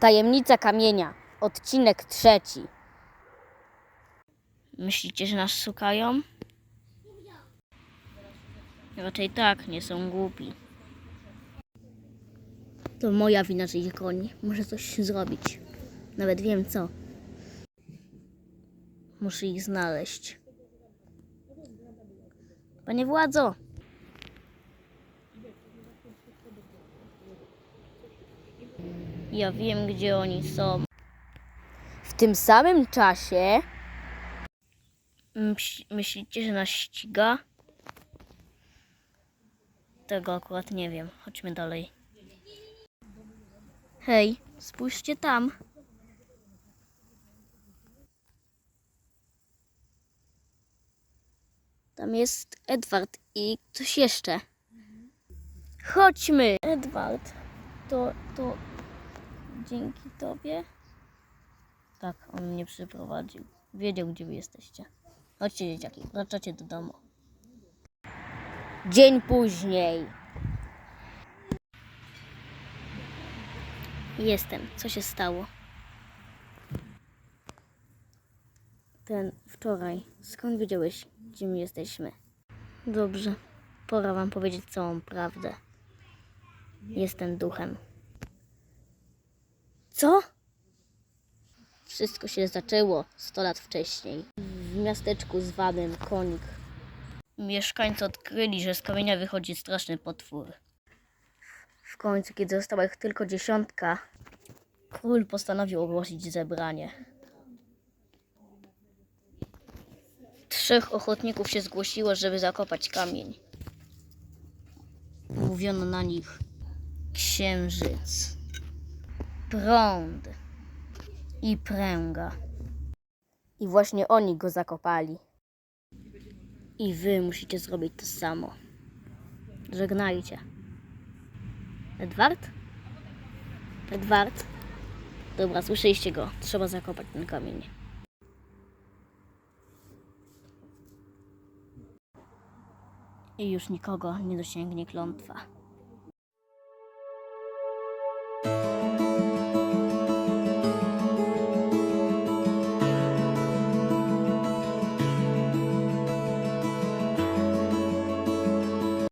Tajemnica kamienia, odcinek trzeci. Myślicie, że nas szukają? Raczej tak, nie są głupi. To moja wina, że ich goni. Muszę coś zrobić. Nawet wiem co. Muszę ich znaleźć. Panie władzo! Ja wiem, gdzie oni są. W tym samym czasie. Myśl- Myślicie, że nas ściga? Tego akurat nie wiem. Chodźmy dalej. Hej, spójrzcie tam. Tam jest Edward i ktoś jeszcze. Chodźmy! Edward, to, to dzięki tobie? Tak, on mnie przyprowadził. Wiedział, gdzie wy jesteście. Chodźcie, dzieciaki, wraczacie do domu. Dzień później. Jestem. Co się stało? Ten wczoraj. Skąd wiedziałeś, gdzie my jesteśmy? Dobrze. Pora wam powiedzieć całą prawdę. Jestem duchem. Co? Wszystko się zaczęło 100 lat wcześniej. W miasteczku zwanym Konik. Mieszkańcy odkryli, że z kamienia wychodzi straszny potwór. W końcu, kiedy została ich tylko dziesiątka, król postanowił ogłosić zebranie. Trzech ochotników się zgłosiło, żeby zakopać kamień. Mówiono na nich księżyc, prąd i pręga. I właśnie oni go zakopali. I wy musicie zrobić to samo. Żegnajcie. Edward? Edward? Dobra, słyszeliście go. Trzeba zakopać ten kamień. I już nikogo nie dosięgnie klątwa.